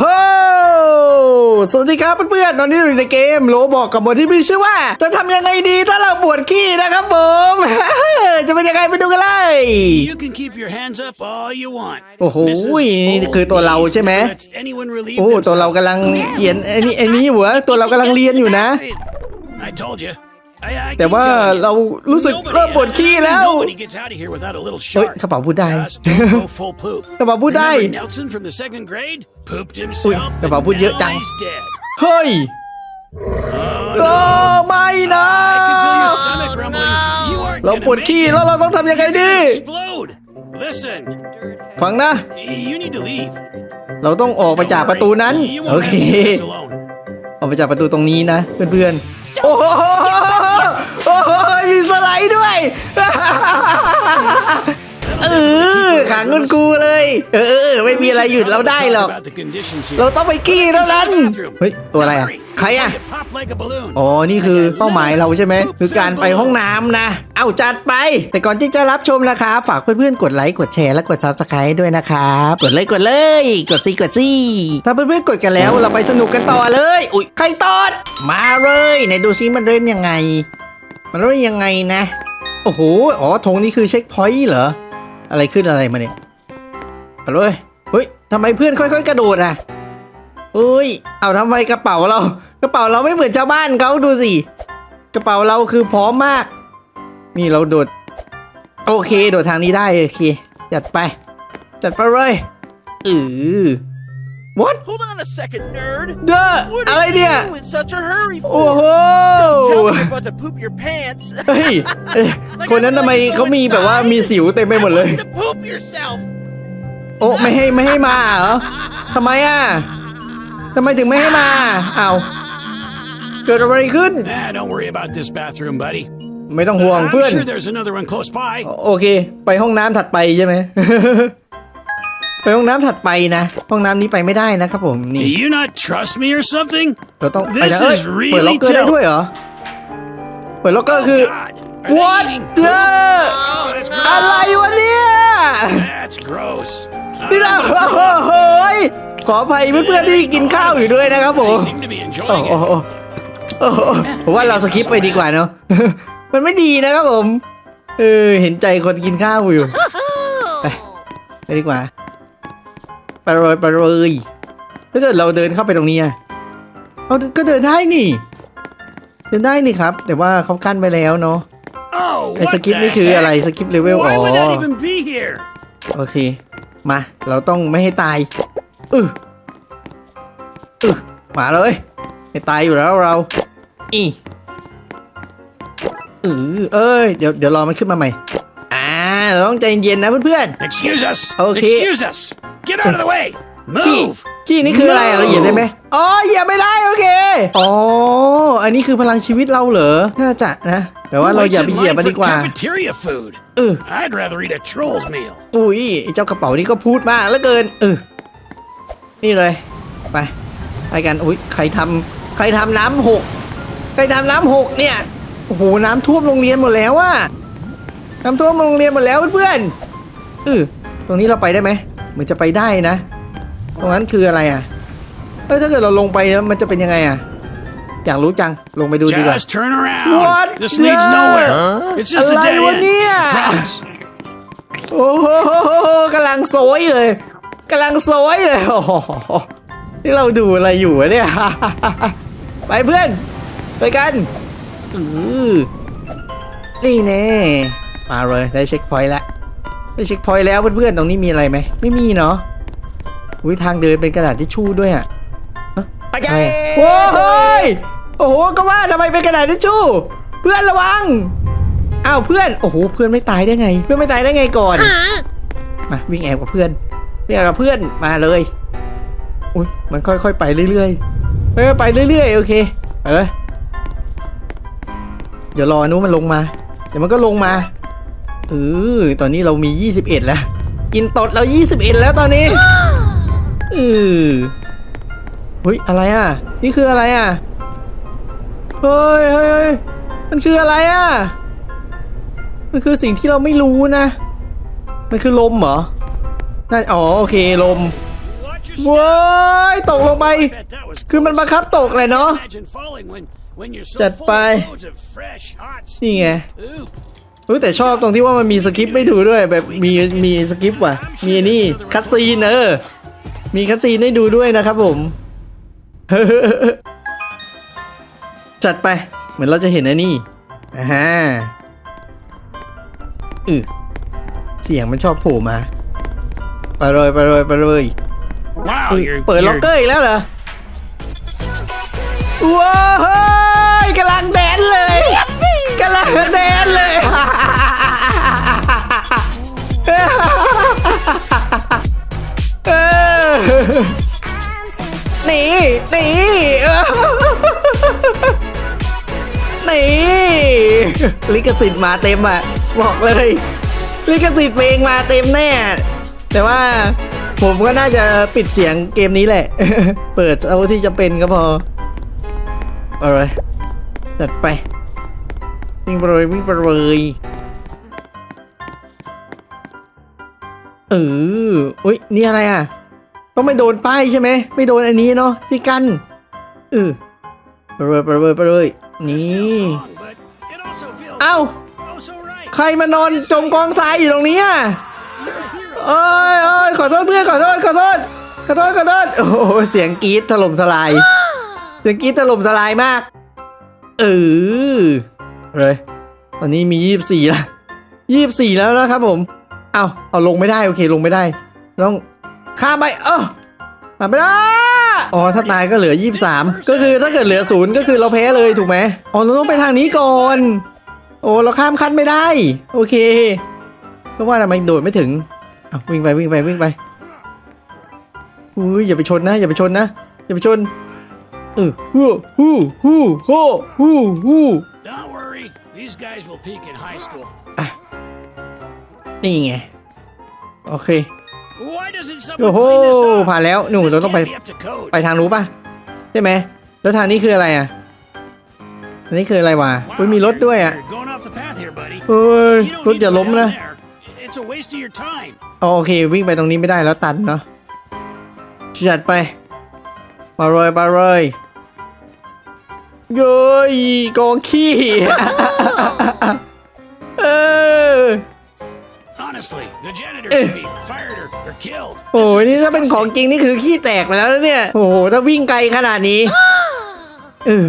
โหสวัสดีครับเพื่อนๆ ตอนนี้อยู่ในเกมโลบอกกับหมวดที่มีชื่อว่า จะทำยังไงดีถ้าเราปวดขี้นะครับผม จะเป็นยังไงไปดูกันเลย You can keep your hands up all you want. โอ้โห Mrs. นี่คือตัวเราใช่ไหม Never lets anyone relieve โอ้ตัวเรา themselves. กำลังเขียนไอ้นี่ไอ้นี่หัวตัวเรากำลังเรียนอยู่นะ I told you. I, I แต่ keep ว่า telling you. เรารู้สึก Nobody- เริ่มปวดขี้แล้ว Nobody gets out of here without a little เฮ้ย shark. กระเป๋าพูดได้ Just don't go full poop. กระเป๋าพูดได้ Remember Nelson from the second grade pooped himself. กระเป๋าพูดเยอะจัง and now he's dead. เฮ้ยโอ้ไม่นะ I can feel your stomach rumbling. You aren't เรา gonna ปวด make ขี้ it. แล้วเราต้องทำยังไงดี Explode. Listen, ฟังนะ you need to leave. เราต้องออกไปจากประตูนั้น You โอ won't เค have to do this alone. ออกไปจากประตูตรงนี้นะ เพื่อนๆ โอ้โหโอ้โหมีสไล ด์ด้วย เออขังคุณกูเลยเออเออเออไม่มีอะไรหยุดเราได้หรอก About the conditions here. เราต้องไปกี้เท่านั้น เฮ้ย ตัวอะไรอะ ใครอะ Pop like a balloon. อ๋อ นี่คือเป้าหมายเราใช่ไหม คือการไปห้องน้ำนะ เอาจัดไป แต่ก่อนที่จะรับชมนะคะฝากเพื่อนๆ กดไลค์ กดแชร์ และกด subscribe ด้วยนะครับ กดเลยกดเลย กดซีกดซีถ้าเพื่อนๆ กดกันแล้วเราไปสนุกกันต่อเลย อุ้ย ใครตอด มาเลยไหนดูซิมันเล่นยังไง มันเล่นยังไงนะ โอ้โห อ๋อธงนี่คือเช็คพอยต์เหรอ อะไรขึ้นอะไรมาเนี่ยเอาเลยเฮ้ยทำไมเพื่อนค่อย ๆ กระโดดอะอุ้ย เอาทำไมกระเป๋าเรา กระเป๋าเราไม่เหมือนชาวบ้านเขาดูสิ กระเป๋าเราคือพร้อมมาก นี่เราโดด โอเค โดดทางนี้ได้โอเค จัดไป จัดไปเลยอือ what Hold on a second, nerd. เด้อ What อะไร are เนี่ย you in such a hurry โอ้ for? โห Tell me you're about to poop your pants. เฮ้ยเอ้ยคนนั้นทำไมเขามีแบบว่ามีสิวเต็มไปหมดเลย I want you to poop yourself. โอ้ไม่ให้ไม่ให้มาเหรอทำไมอะทำไมถึงไม่ให้มาอ้าวเกิดอะไรขึ้น Ah, don't worry about this bathroom, buddy. ไม่ต้องห่วง I'm เพื่อน sure there's another one close by. โอเค ไปห้องน้ำถัดไปใช่ไหม ไปห้องน้ำถัดไปนะ ห้องน้ำนี้ไปไม่ได้นะครับผม Do นี่ you not trust me or something? เราต้อง This ไปนะเอ้ย is really เปิดล็อกเกอร์ได้ tilt. ด้วยเหรอ เปิดล็อกเกอร์คือ God. Are they what eating เด้อ Oh, that's อะไร gross. วะเนี่ย That's gross. นี่เราโอ้โหยขออภัยเพื่อนๆที่กินข้าวอยู่ด้วยนะครับผม They seem to be โอ้ enjoying โห it. โอ้โหผมว่าเราสคิปไปดีกว่าเนาะ มันไม่ดีนะครับผม เออ เห็นใจคนกินข้าวอยู่ ไปไปดีกว่า ไปเลยไปเลยถ้าเกิดเราเดินเข้าไปตรงนี้อะเราก็เดินได้นี่ เดินได้นี่ครับ แต่ว่าเขากั้นไปแล้วเนาะ Oh, ไอ้ what สกิป the นี่คืออะไร heck? สกิปเลเวลอ๋ Why อ would that even be here? โอเค มา เราต้องไม่ให้ตายอืออือมาเลยไม่ตายอยู่แล้วเรา อีอือเอ้ย เดี๋ยวเดี๋ยวรอมันขึ้นมาใหม่ อ่า เราต้องใจเย็นๆนะเพื่อน Excuse us. Okay. Excuse us. Get out of the way. ๆขี้ Move. ขี้นี่คืออะไรอะเราเหยียบได้ไหมอ๋อเหยียบไม่ได้โอเค อ๋อ อันนี้คือพลังชีวิตเราเหรอ น่าจะนะ แต่ว่าเราอย่าไปเหยียบมันดีกว่า Cafeteria food. เออ I'd rather eat a troll's meal. อุ้ยไอ้เจ้ากระเป๋านี่ก็พูดมากแล้วเกิน เออ นี่เลย ไป ไปกัน อุ้ย ใครทำใครทำน้ำหก ใครทำน้ำหกเนี่ย โอ้โห น้ำท่วมโรงเรียนหมดแล้วอะน้ำท่วมโรงเรียนหมดแล้วเพื่อนๆเออตรงนี้เราไปได้ไหมเห มือนจะไปได้นะ ตรงนั้นคืออะไรอะเอ้ยถ้าเกิดเราลงไปแล้วมันจะเป็นยังไงอะอยากรู้จังลงไปดูดีกว่า Just turn around. What This leads the- nowhere. It's just a อะไร dead วะ end. เนี่ย Promise. โอ้โหกำลังโซยเลยกำลังโซยเลยโอ้โหนี่เราดูอะไรอยู่วะเนี่ย ไปเพื่อน ไปกันอือนี่แน่มาเลยได้เช็คพอยต์แล้ว ได้เช็คพอยต์แล้วเพื่อนๆ ตรงนี้มีอะไรไหม ไม่มีเนาะอุ้ยทางเดินเป็นกระดาษทิชชู่ด้วยอะฮะอะไรอะโอ้โหยโอ้โห ก็ว่าทำไมเป็นกระดาษทิชชู่ เพื่อนระวัง อ้าวเพื่อน โอ้โห เพื่อนไม่ตายได้ไง เพื่อนไม่ตายได้ไงก่อน มาวิ่งแอบกับเพื่อนวิ่งแอบกับเพื่อนมาเลย อุ้ยมันค่อยๆไปเรื่อยๆค่อยๆไปเรื่อยๆโอเค เออเดี๋ยวรอนู้นมันลงมา เดี๋ยวมันก็ลงมา เออตอนนี้เรามี 21 แล้ว กินตดเรา 21 แล้วตอนนี้เออเฮ้ยอะไรอะ นี่คืออะไรอะเฮ้ยเฮ้ยเฮ้ยมันคืออะไรอะ มันคือสิ่งที่เราไม่รู้นะ มันคือลมเหรอน่าอ๋อโอเคลม Watch your ว้ายตกลงไป I bet that was คือมันบังคับตกเลยเนาะ Imagine falling when when you're so Chặt full bay. of loads of fresh hot นี่ไง Ooh. เฮ้ยแต่ชอบตรงที่ว่ามันมีสคริปต์ไม่ดูด้วยแบบมีมีสคริปต์ว่ะ มีอันนี่คัดซีนเออ มีคัดซีนให้ดูด้วยนะครับผม จัดไป เหมือนเราจะเห็นอันนี้อ่าฮะอือเสียงมันชอบโผล่มา ไปเลยไปเลยไปเลย Wow, อุ๊ย you're เปิดล็อกเกอร์อีกแล้วเหรอว้าวเฮ้ยกำลังแดนเลยกำลังแดน หนีหนีเออหนีลิขสิทธิ์มาเต็มอะ บอกเลย ลิขสิทธิ์เพลงมาเต็มแน่ แต่ว่าผมก็น่าจะปิดเสียงเกมนี้แหละ เปิดเอาที่จะเป็นก็พออะไรจัดไปวิ่งไปเลยวิ่งไปเลย เอออุ้ยนี่อะไรอะ ต้องไม่โดนป้ายใช่ไหม ไม่โดนอันนี้เนาะที่กันเออไปเลยไปเลยไปเลยนี่เอ้าใครมานอนจมกองทรายอยู่ตรงนี้อะเอ้ยเอ้ยขอโทษเพื่อนขอโทษขอโทษขอโทษขอโทษโอ้โหเสียงกรี๊ดถล่มทลาย เสียงกรี๊ดถล่มทลายมาก เออเลยตอนนี้มียี่สิบสี่ละยี่สิบสี่แล้วนะครับผม เอาเอาลงไม่ได้โอเคลงไม่ได้ ต้องข้ามไปเออข้ามไปได้อ๋อถ้าตายก็เหลือยี่สิบสามก็คือถ้าเกิดเหลือศูนย์ก็คือเราแพ้เลยถูกไหมอ๋อเราต้องไปทางนี้ก่อน โอ้เราข้ามขั้นไม่ได้ โอเคเพราะว่าทำไมโดดไม่ถึงเอาวิ่งไปวิ่งไปวิ่งไปอุ้ยอย่าไปชนนะ อย่าไปชนนะอย่าไปชนเออฮู้ฮู้ฮู้ฮู้ฮู้ฮู้ Don't worry, these guys will peak in high school. นี่ไง โอเค Why doesn't โอ้ someone โห clean this up? ผ่านแล้วหนู This เราต้องไป can't be up to code. ไปทางรู้ป่ะ ใช่ไหม แล้วทางนี้คืออะไรอะอันนี้คืออะไรวะ Wow, อุ้ยมีรถด้วยอะ You're going off the path here, buddy. เอ้ย You don't รถ need อย่า to ล้ม go นะ down there. It's a waste of your time. อ๋อโอเค วิ่งไปตรงนี้ไม่ได้แล้วตันเนาะจัดไป มาเลยมาเลยเย้ยกองขี้ โอ้ย This is นี่ถ้าเป็นของ disgusting. จริงนี่คือขี้แตกไปแล้วนะเนี่ย โอ้โหถ้าวิ่งไกลขนาดนี้เออ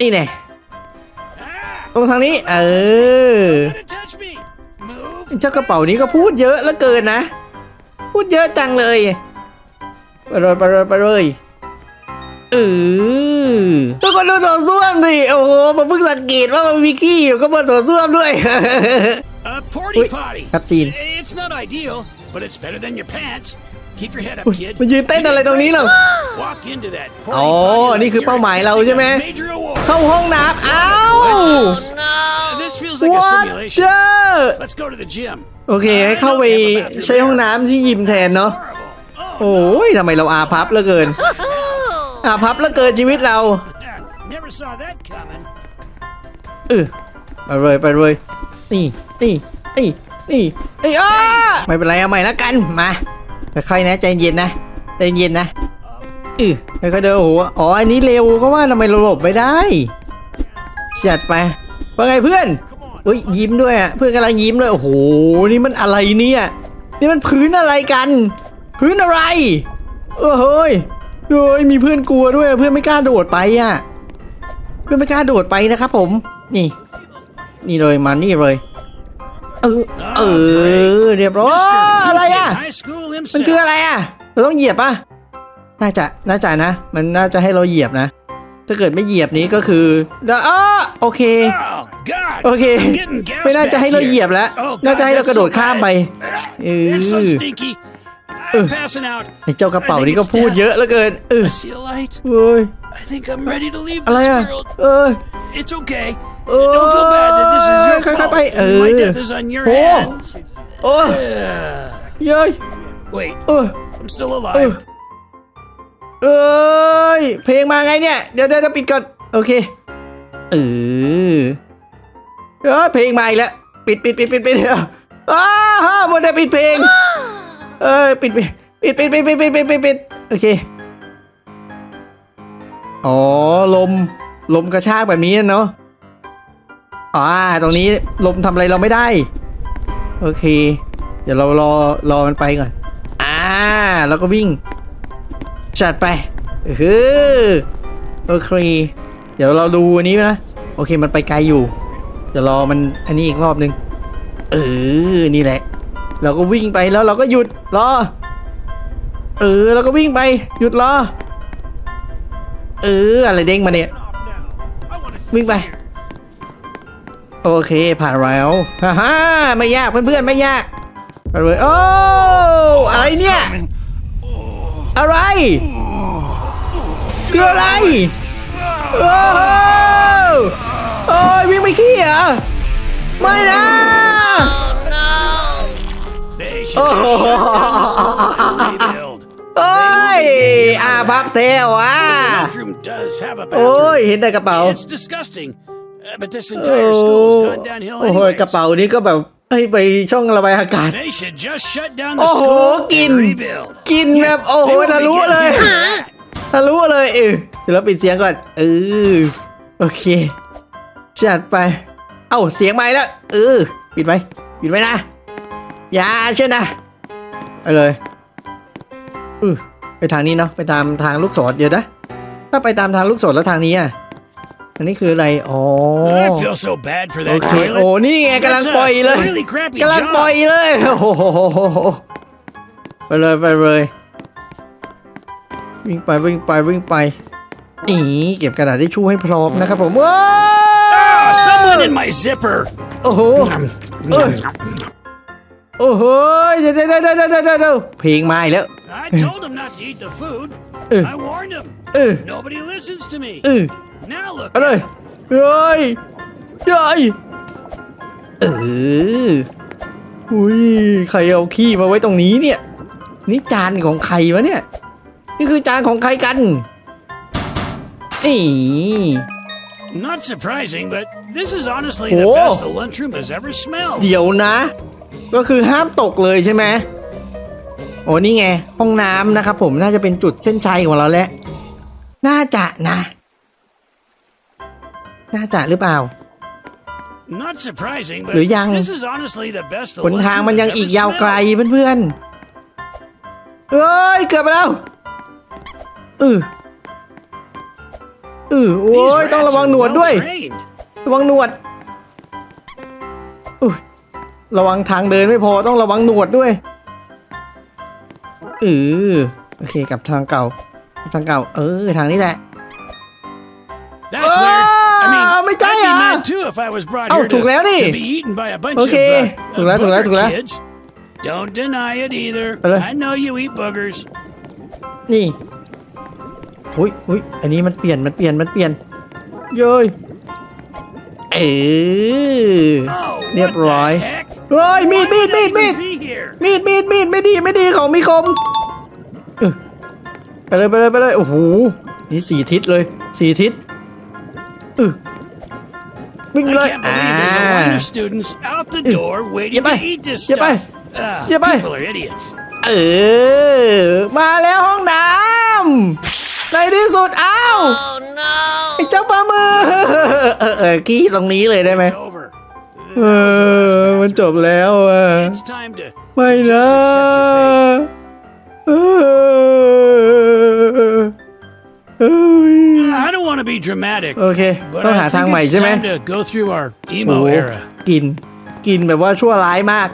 นี่แน่ Ah! ตรงทางนี้ เออ Don't touch me. Move. เจ้ากระเป๋านี้ก็พูดเยอะเหลือเกินนะ พูดเยอะจังเลยไปเลยไปเลยไปเลยเออทุกคนดูโถส้วมดิโอ้โหผมเพิ่งสังเกตว่ามันมีขี้อยู่ก็บนโถส้วมด้วย A porty Wait, potty. I've seen. It's not ideal, but it's better than your pants. Keep your head up, อุ๊ย kid. มันยืนเต้นอะไรตรงนี้เหรอ Walk into that porty อ๋อ potty นี่ like คือ you're เป้าหมายเราใช่ไหม accepting a major award. เข้าห้องน้ำอ้าว This feels like a What simulation. the Let's go to the gym. โอเค ให้เข้าไปใช้ห้องน้ำที่ยิมแทนเนาะ Horrible. Oh, โอ้ยทำไมเราอาพับเหลือเกิน อาพับเหลือเกินชีวิตเรา never saw that coming. เออไปเลยไปเลยนี่ นี่นี่นี่นี่อ้าไม่เป็นไรเอาใหม่ละกันมาค่อยๆนะใจเย็นนะใจเย็นนะเออค่อยๆเดินโอ้โหอ๋ออันนี้เร็วก็ว่าทำไมเราหลบไม่ได้จัดไปว่าไงเพื่อนอุ้ยยิ้มด้วยอะเพื่อนกำลังยิ้มด้วยโอ้โหนี่มันอะไรเนี่ยนี่มันพื้นอะไรกัน พื้นอะไรเออเฮ้ยเฮ้ยมีเพื่อนกลัวด้วยเพื่อนไม่กล้าโดดไปอะ เพื่อนไม่กล้าโดดไปนะครับผม นี่ นี่เลยมานี่เลย เออ เออ เรียบร้อย Mr. อะไรอะ Peak in High school มันคือ himself. อะไรอะ เราต้องเหยียบป่ะ น่าจะ น่าจะนะ มันน่าจะให้เราเหยียบนะ ถ้าเกิดไม่เหยียบนี้ก็คือเดี๋ยวอ้อโอเค Oh God! โอเค I'm getting gas ไม่น่าจะ back ให้เรา here. เหยียบแล้ว Oh, น่า God, จะให้เรา that's กระโดด so ข้าม bad. ไป เอ It's so อ stinky. I'm passing out. ไอ้เจ้ากระเป๋า I think นี้ก็ it's พูด death. เยอะเหลือเกินเออ I see a light. เว้ย I think I'm ready to leave อะไร this อะ world. เออ It's okay. Oh, Don't feel bad that this is your ค่อยๆ fault. ไปเอ My อ death is on your Oh. hands. โอ้ Uh, เย้ย wait, เออ I'm still เออ alive. เอ้ย เพลงมาไงเนี่ย เดี๋ยวเดี๋ยวเดี๋ยวปิดก่อน โอเค เออ เออเพลงมาอีกแล้ว ปิดปิดปิดปิดปิดอ้าวโมเดลปิดเพลง เออปิดปิดปิดปิดปิดปิดปิดปิดปิดปิดโอเค อ๋อ ลม ลมกระชากแบบนี้เนาะ อ่าตรงนี้ลมทำอะไรเราไม่ได้ โอเค เดี๋ยวเรารอรอมันไปก่อน อ่าแล้วก็วิ่งจัดไปเออโอเค เดี๋ยวเราดูอันนี้นะ โอเคมันไปไกลอยู่ เดี๋ยวรอมันอันนี้อีกรอบนึง เออ นี่แหละ เราก็วิ่งไปแล้วเราก็หยุดรอ เออเราก็วิ่งไป หยุดรอ เออ อะไรเด้งมาเนี่ย วิ่งไป โอเคผ่านแล้วฮ่าฮ่าไม่ยากเพื่อนๆไม่ยากไปเลยโอ้อะไรเนี่ย อะไรคืออะไรโอ้โหโอ้ยวิ่งไปขี้เหรอไม่นะ They should Oh. have shut down the school and rebuild. โอ้ยอาพับเทวอะ The lunchroom does have a โอ้ย bathroom. เห็นแต่กระเป๋า It's disgusting. Uh, but this โอ้ entire school's gone downhill โอ้โห anyways. กระเป๋านี้ก็แบบเอ้ยไปช่องระบายอากาศ They should just shut down the โอ้โห school กิน and rebuild. กินแบบโอ้โห They won't ทะ be ลุ getting เลย hit for that. ทะลุเลยเออเดี๋ยวเราปิดเสียงก่อนเออโอเค จัดไป เอ้าเสียงใหม่แล้วเออปิดไว้ปิดไว้นะอย่าเชื่อนะไปเลยอือไปทางนี้เนาะไปตามทางลูกศรเดี๋ยวนะถ้าไปตามทางลูกศรแล้วทางนี้อะ อันนี้คืออะไร อ๋อ I feel so bad for โอ that เค โอ้ toilet. นี่ไงกำลัง That's ปล่อย a เลย really crappy กำลัง job. ปล่อยเลย โอ้โหไปเลยไปเลย วิ่งไปวิ่งไปวิ่งไปอีเก็บกระดาษทิชชู่ให้พร้อมนะครับผมว้า Ah, someone in my zipper. โอ้โหเอ้ยโอ้โหเดี๋ยวเดี๋ยวเดี๋ยวเดี๋ยวเดี๋ยวเดี๋ยวเพลงมาอีกแล้ว I told him not to eat the food. Uh. I warned him. เออ Nobody listens to me. เออ Now look. เอาเลย at him. เฮ้ยเฮ้ยเอออุ้ยใครเอาขี้มาไว้ตรงนี้เนี่ย นี่จานของใครวะเนี่ย นี่คือจานของใครกันนี่ Not surprising, but this is honestly Oh. the best the lunchroom has ever smelled. เดี๋ยวนะ ก็คือห้ามตกเลยใช่ไหมโอ้นี่ไง ห้องน้ำนะครับผมน่าจะเป็นจุดเส้นชัยของเราแล้วน่าจะนะ น่าจะหรือเปล่า Not surprising, but หรือยัง this is honestly the best the หนทาง lunchroom มันยัง has อีก ever ยาวไกล smelled. เพื่อนๆเอ้ย เกือบไปแล้วเออเออโอ้ These ยต้อง rats ระวัง are หนวดด้วย well-trained. ระวังหนวดอุ้ยระวังทางเดินไม่พอต้องระวังหนวดด้วยเออโอเคกลับทางเก่ากลับทางเก่า เออ ทางนี้แหละ That's Ah, weird. I mean, ไม่ใช่ I'd be อะ mad too if I was brought เอ้า here ถูกแล้วนี่ to, to be eaten by a bunch โอเค of uh, ถูกแล้ว ถูกแล้ว booger ถูกแล้ว kids. Don't deny it either. ไปเลย I know you eat boogers. นี่อุ้ยอุ้ยอันนี้มันเปลี่ยน มันเปลี่ยน มันเปลี่ยน เย้ยเออ Oh, เรียบ what ร้อย the heck? เฮ้ย มีด Why มีด would มีด that มีด even be here? มีด มีด มีด ไม่ดี ไม่ดี ของมีคมเออไปเลย ไปเลย ไปเลย โอ้โห นี่สี่ทิศเลย สี่ทิศเออ วิ่ง I เลย can't อ่า believe there's a line of students out the door waiting Yeah, bye. to eat this Yeah, bye. stuff. Ah, Yeah, bye. people are idiots. เออ มาแล้วห้องน้ำในที่สุดอ้าว Oh no! ไอ้เจ้าปลามือเออเออกี้ตรงนี้เลยได้ไหม It's over. เออมันจบแล้วอะ It's time to ไม่นะเออเอ้ย I don't want to be dramatic, โอเค but ต้องหา I ทาง think ใหม่ it's ใช่ไหม time to go through our โอ้ emo โห era. กิน กินแบบว่าชั่วร้ายมาก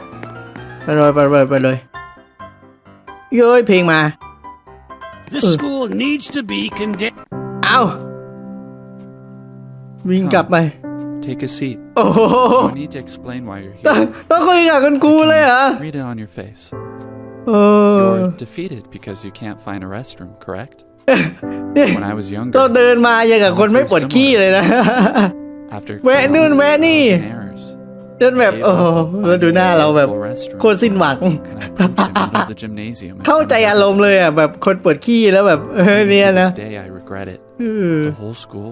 ไปเลยไปเลยไปเลยเย้ยเพลงมา This school needs to be condemned. เอ้า วิ่งกลับไป Take a seat. โอ้โห No need to explain why you're ต้อง here. ต้องคุยกับคุณครูเลยเหรอ Read it on your face. เออ You're defeated because you can't find a restroom, correct? เนี่ย When I was เรา younger, เดินมาอย่างกับคนไม่ปวดขี้เลยนะ after แวะนู่นแวะนี่ countless errors, เดินแบบโอ้โหแล้วดูหน้าเราแบบ available restroom, โคตรสิ้นหวัง and I poked him out of the gymnasium. in เข้า front ใจ of อารมณ์เลยอะแบบคนปวดขี้แล้วแบบเออ everyone. เนี่ย To นะ this day, I regret it. เออ The whole school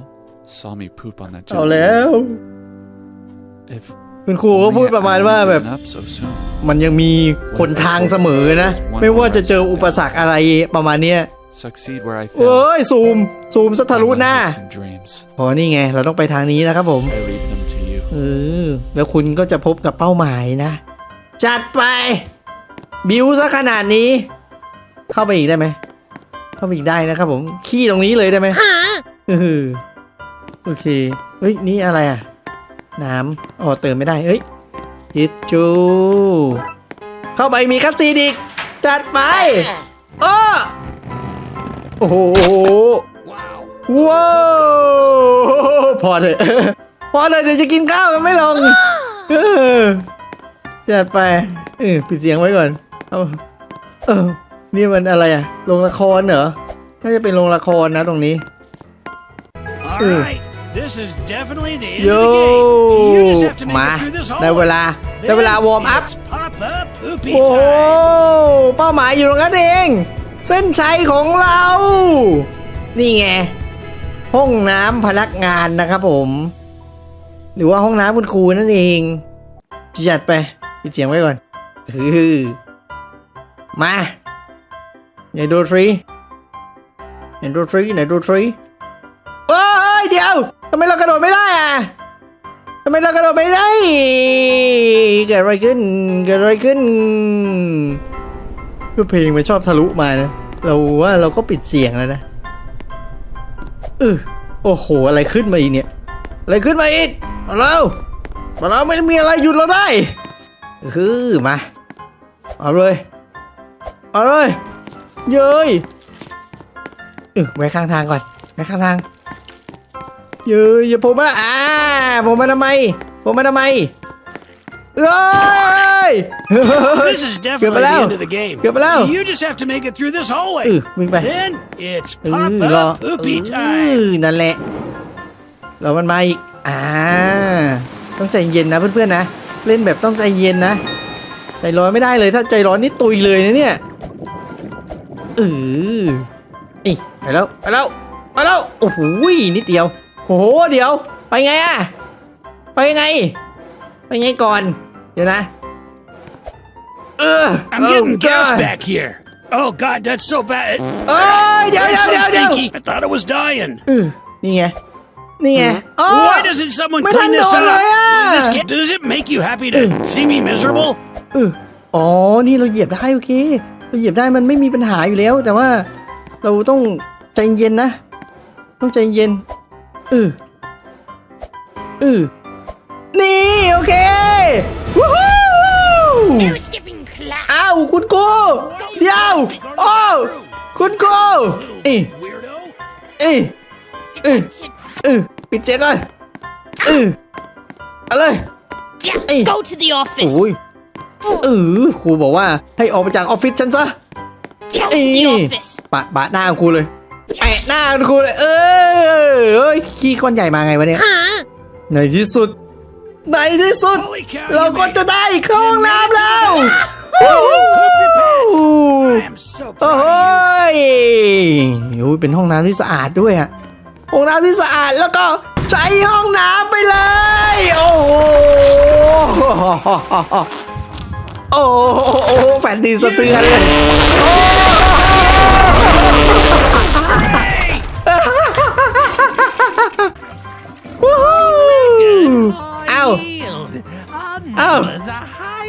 saw me poop on that เอา gym แล้ว floor. If คุณครูก็พูดประมาณว่าแบบ Giving up so soon. มันยังมีหนทางเสมอนะ ไม่ว่าจะเจออุปสรรคอะไรประมาณเนี้ย Succeed where I เอ้ fail. ยซูม ซูมสทะลุหน้า My hopes and dreams. อ๋อนี่ไง เราต้องไปทางนี้นะครับผม I leave them to you. เออ แล้วคุณก็จะพบกับเป้าหมายนะ จัดไป บิวซะขนาดนี้ เข้าไปอีกได้ไหม เข้าไปอีกได้นะครับผม ขี้ตรงนี้เลยได้ไหมเออโอเค เฮ้ย นี่อะไรอะ น้ำอ๋อเติมไม่ได้ เฮ้ยทิชจู เข้าไปมีคัตซีนอีก จัดไปอ้อ โอ้โห Wow. ว้าวพอเถอะพอเถอะเดี๋ยวจะกินข้าวกันไม่ลงเออจัดไปเออปิดเสียงไว้ก่อนเอาเออนี่มันอะไรอะโรงละครเหรอน่าจะเป็นโรงละครนะตรงนี้ All Ugh. right. This is definitely the end โย of the game. You just have to make มา it through this ได้เว hallway. ลาได้เวลาวอร์มอัพ It's pop up poopy โอ้โห time. เป้าหมายอยู่ตรงนั้นเอง เส้นชัยของเรา นี่ไง ห้องน้ำพนักงานนะครับผม หรือว่าห้องน้ำคุณครูนั่นเองจัดไปปิดเสียงไว้ก่อนฮือมาอย่าโดนฟรีอย่าโดนฟรีอย่าโดนฟรีโอ้ยเดี๋ยวทำไมเรากระโดดไม่ได้อะทำไมเรากระโดดไม่ได้ เกิดอะไรขึ้น เกิดอะไรขึ้น เพลงมันชอบทะลุมานะ เราว่าเราก็ปิดเสียงแล้วนะเออโอ้โห อะไรขึ้นมาอีกเนี่ย อะไรขึ้นมาอีกมาแล้วมาไม่มีอะไรหยุดเราได้คือมา เอาเลย เอาเลย เย้ยเออไว้ข้างทางก่อนไว้ข้างทางเย้ยอย่าผมมาอ่าผมมาทำไม ผมมาทำไม เอ้ย This is definitely the Gabalaw. end of the game. Gabalaw. You just have to make it through this เออ hallway. วิ่งไป Then it's เอ pop อรอ up poopy เอ time. อนั่นแหละเรามันมาอีกอ่าต้องใจเย็นนะเพื่อนๆนะ เล่นแบบต้องใจเย็นนะ ใจร้อนไม่ได้เลยถ้าใจร้อนนี่ตุยเลยนะเนี่ยเออนี่ไปแล้วไปแล้วไปแล้วโอ้โหนิดเดียวโอ้โหเดี๋ยว ไปไงอะไปไง ไปไงก่อน เดี๋ยวนะ เออ I'm โอ้ getting gas God back here. Oh God, that's so bad. เอ้ยเดี๋ยว It's เดี๋ยว so เดี๋ยวเดี๋ยว stinky. I thought it was dying. เออนี่ไง นี่ไงโอ้ Why doesn't someone May clean this tandaan up? na yan. This kid, does it make you happy to see me miserable? เอออ๋อ นี่เราเหยียบได้โอเค เราเหยียบได้มันไม่มีปัญหาอยู่แล้ว แต่ว่าเราต้องใจเย็นนะ ต้องใจเย็นเออเออนี่โอเค วู้ฮู้ No skipping class. อ้าวคุณครูเดี๋ยวโอ้คุณครูเอ้ย Weirdo. เอ้ยเอ้ยเออปิดเสียงก่อนเออเอาเลย Yeah, Hey. go to the office. โอ้ยเออครูบอกว่าให้ออกไปจากออฟฟิศฉันซะ Go to เอ้ the ย office. ปะปะหน้าครูเลยแปะหน้าครูเลย เออเอ้ยขี้ก้อนใหญ่มาไงวะเนี่ย Huh? ในที่สุด ในที่สุด Holy cow, เรา you ก็ made จะ it. ได้เข้าห้องน้ำแล้ว Poop your pants. I am so โอ้ proud โห of you. โอ้ยเป็นห้องน้ำที่สะอาดด้วยอะห้องน้ำที่สะอาดแล้วก็ใช้ห้องน้ำไปเลย โอ้โหโอ้โหแผ่นดินสะเทือนเลยวู้ฮู้เอ้าเอ้า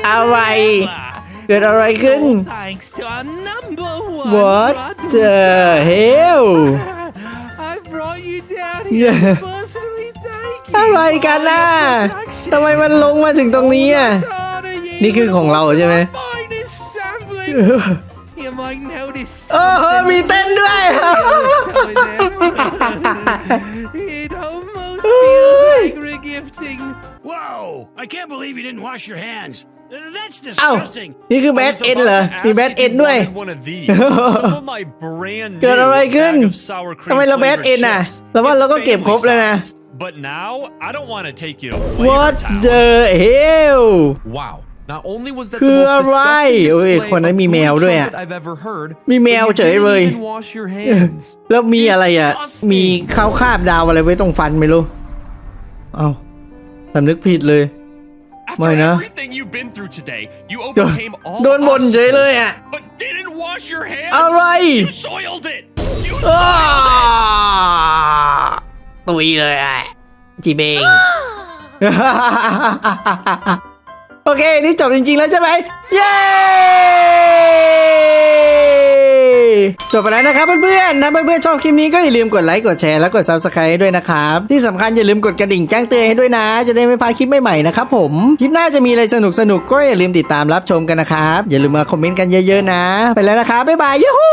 อะไรเกิดอะไรขึ้น Thanks to our number one. What brother the son. hell I brought you down Yeah. here to personally thank you. อะไรกันน่ะทำไมมันลงมาถึงตรงนี้อะนี่คือของเราใช่ไหม Finest samplings. You might notice. โอ้โหมีเต้นด้วย Whoa! I can't believe you didn't wash your hands. Uh, That's เอ้า disgusting. นี่คือแบ I ด was เอ็น about เหรอ to มี ask แบด if เอ็น you ด้วย wanted one of these. Some of my brand เกิดอะไร new ขึ้น bag of sour cream ทำไมเราแบด flavored เอ็นอะ chips. แต่ว่าเราก็ It's เก็บครบแล้วนะ family sized. But now I don't want to take you to Flavor What Town. the hell Wow. Not only was that คือ the อะ most ไร disgusting เอ้ย display คนนั้น of มีแมว gooey ด้วยอะ chocolate I've ever heard, มีแมว but you เฉย didn't เลย even wash your hands. แล้วมีอะไรอะ Disgusting มีข้าวคาบดาวอะไรไว้ตรงฟันไม่รู้ เอ้า สำนึกผิดเลย After Mày nè. everything you've been through today, you overcame all โดนบ่นเฉยเลยอะ but didn't wash your hands. อะไร You soiled it. You อ้า soiled it. ตุยเลยอะจีเบง โอเค นี่จบจริงๆแล้วใช่ไหม เย้ จบไปแล้วนะครับเพื่อนๆถ้าเพื่อนๆชอบคลิปนี้ก็อย่าลืมกดไลค์กดแชร์และกด subscribe ด้วยนะครับที่สำคัญอย่าลืมกดกระดิ่งแจ้งเตือนให้ด้วยนะ จะได้ไม่พลาดคลิปใหม่ๆนะครับผมคลิปหน้าจะมีอะไรสนุกๆก็อย่าลืมติดตามรับชมกันนะครับอย่าลืมมาคอมเมนต์กันเยอะๆนะ ไปแล้วนะครับบ๊ายบายยูฮู